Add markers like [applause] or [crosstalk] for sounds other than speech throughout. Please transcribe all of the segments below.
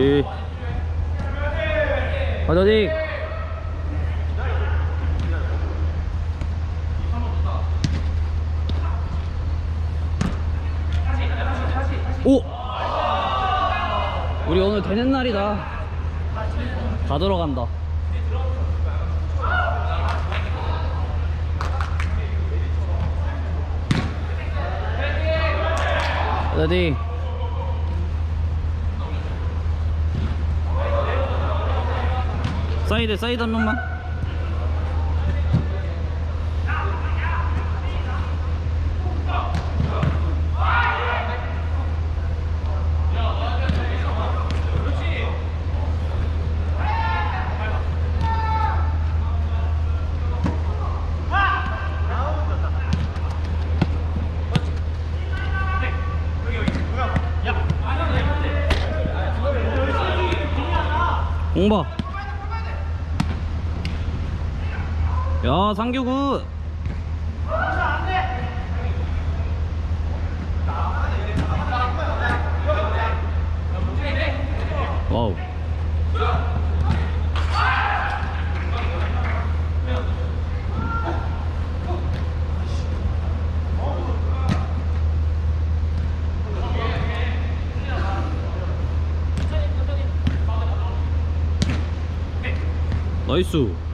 그렇지 가자지 오! 우리 오늘 되는 날이다. 다 들어간다. 레디 사이드 사이드 한 놈만. 공봐 야 상규 굿 와우. 나이스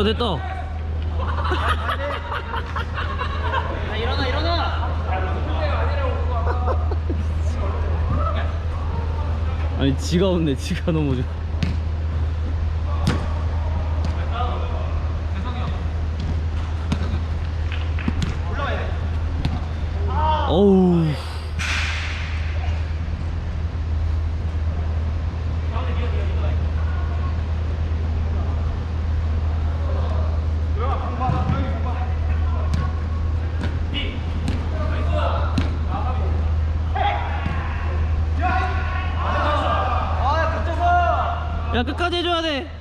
야 됐다. 일어나 일어나. 아니 지가 없네. 지가 넘어져 어우 아 갇혀서 야 끝까지 해줘야 돼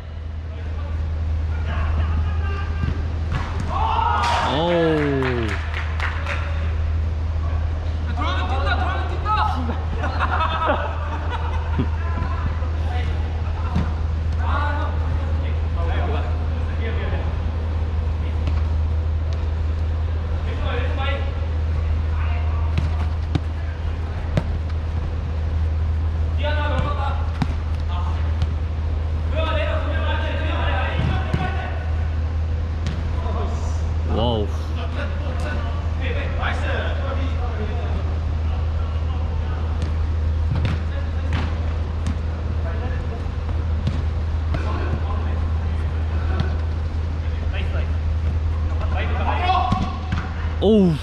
오우.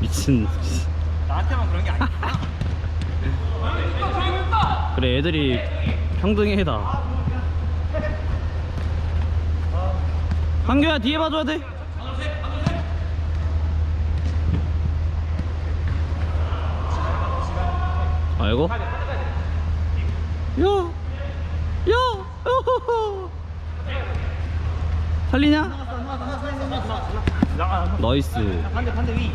미친. 나한테만 그런 게 아니야 [laughs] 그래 애들이 평등해다. 한규야 뒤에 봐줘야 돼. 아이고. 야! 야! 살리냐? 나이스 반대 반대 위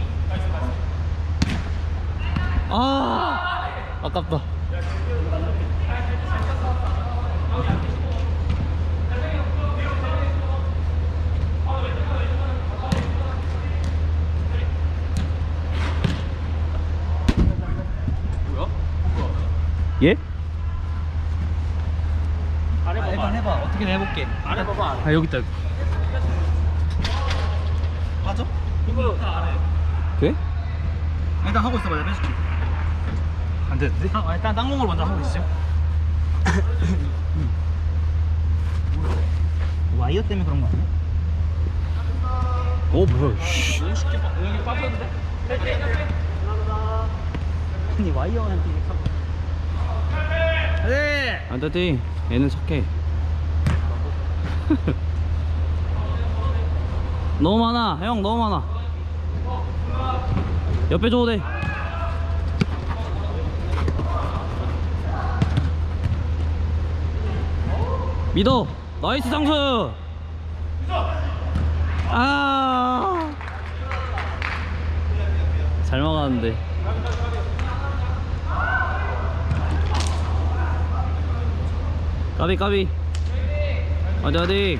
아 아깝다 예? 아래 봐봐 해봐 해봐 어떻게 해볼게 아래 봐봐 아 여기 있다 맞아? 이거 아래 돼? 일단 하고 있어봐 내가 해줄게 안 되는데? 아, 일단 땅콩을 먼저 하고 있죠 [laughs] 와이어 때문에 그런 거 아니야? 어 뭐야 씨. 너무 쉽게 빠, 여기 빠졌는데? 아니 와이어한테 이렇게 하고 네 안되지 얘는 착해 [laughs] 너무 많아 형 너무 많아 옆에 줘도 돼 믿어 나이스 장수 아. 잘 막았는데. 까비 까비. 어디 어디.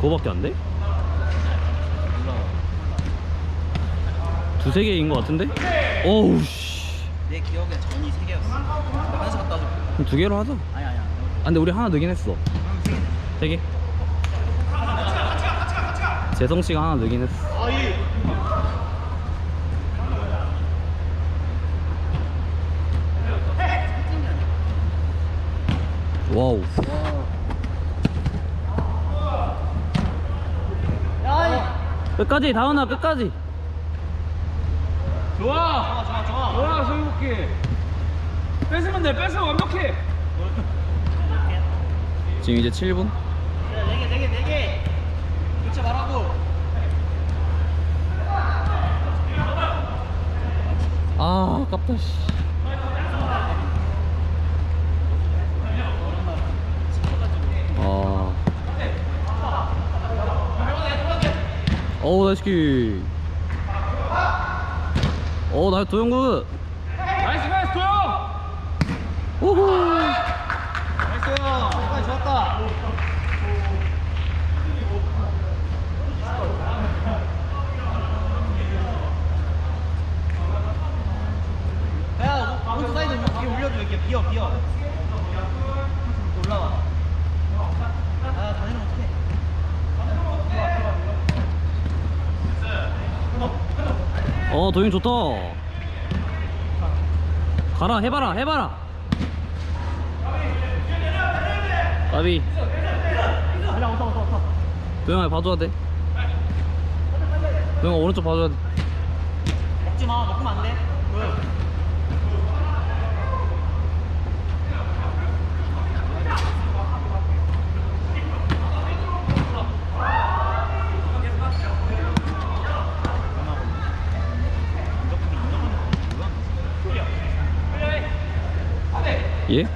그거밖에 안 돼? 두세 개인 것 같은데? 어우 씨. 내 기억에 전이 세 개였어. 나 화장실 갔다 와줘. 그럼 두 개로 하자. 아니 아니야. 아, 근데 우리 하나 넣긴 했어. 세 개. 재성 씨가 하나 넣긴 했어. 와우. 끝까지 다운아 끝까지. 좋아. 좋아 좋아. 뭐야 소유복귀 뺏으면 돼 뺏으면 완벽해 지금 이제 7분. 네개 네 개 네 개. 그치 말하고. 아, 아깝다 씨. 아. 어우, 나이스 키. 어, 나이스 도영구. 나이스 패스 도영 우후. 나이스. 정말 좋았다. 야, 오른쪽 사이드 위에 올려줘 이렇게 비어 비어. 올라와. 아, 다니는 어떡해. 어, 도영 좋다. 가라, 해봐라, 해봐라. 까비. 도영아, 봐줘야 돼. 도영아, 오른쪽 봐줘야 돼. 먹지 마, 먹으면 안 돼. 왜? 예?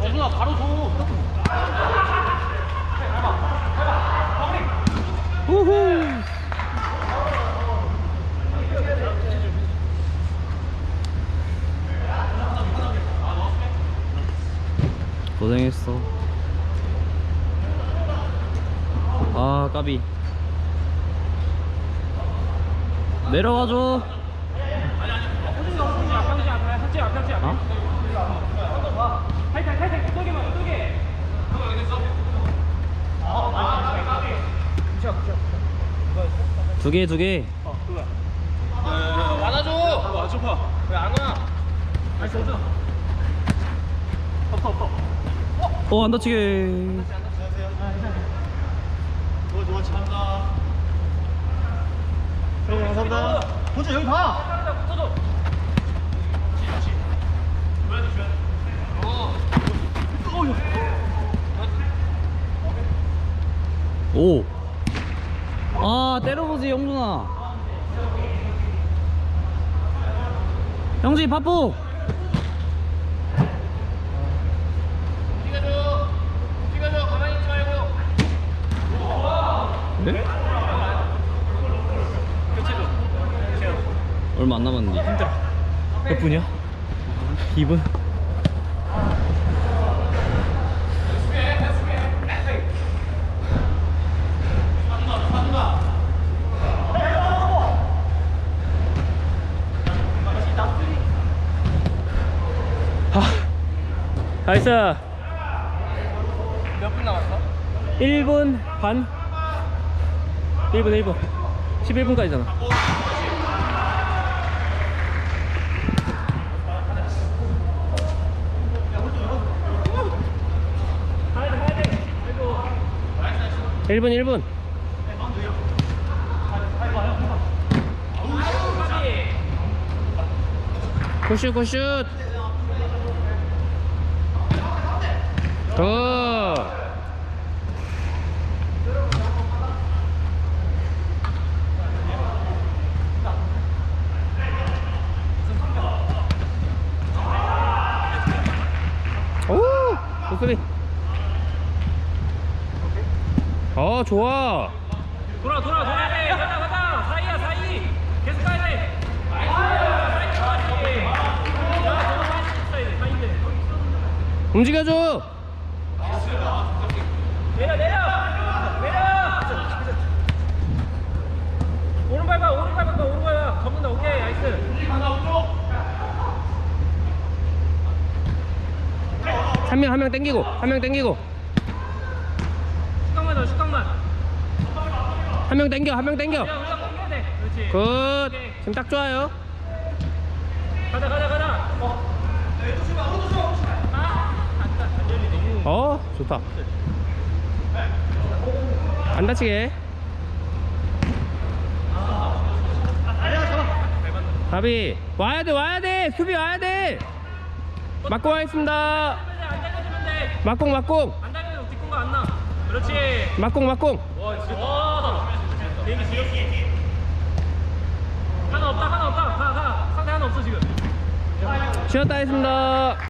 어준아 바로 줘. 고생했어. 아, 까비. 내려가줘. 어? 타이탄 타이탄 끄덕이만 끄덕이 두 개, 두 개. 안아줘. 와, 좋아. 왜안 와? 나이스 어준아. 엎어 엎어. 어, 안 다치게. 감사합니다. 호주 여기 봐. 오. 아, 때려보지, 영준아. 형지, 파포. 네? 얼마 안 남았는데 힘들어 몇 분이야? 2분? 나이스 몇 분 남았어? 1분 반? 1분 1분 11분까지잖아 1분 1분. 고슛 고슛 굿. 오! 굿소리. 어 좋아. 돌아 돌아 돌아야 돼 가자 가자. 사이야 사이. 계속 가야 돼. 움직여줘 내려 내려 내려 오른발 봐 오른발 봐 오른발 봐 접는다 오케이 나이스 한명 한 명 땡기고 한 명 땡기고. 슈깡만 더 슈깡만. 한 명 땡겨 한 명 땡겨. 굿. 지금 딱 좋아요. 가자 가자 가자. 어. 아어 좋다. 안 다치게 가비 와야 돼 와야 돼! 수비 와야 돼! 막공 하겠습니다. 안 달려주면 돼 막공 막공. 안 달려도 뒷공가 안나 그렇지. 막공 막공. 와 진짜. 와 되게 지렸어. 하나 없다 하나 없다. 가가. 상대 하나 없어 지금. 쉬었다 했습니다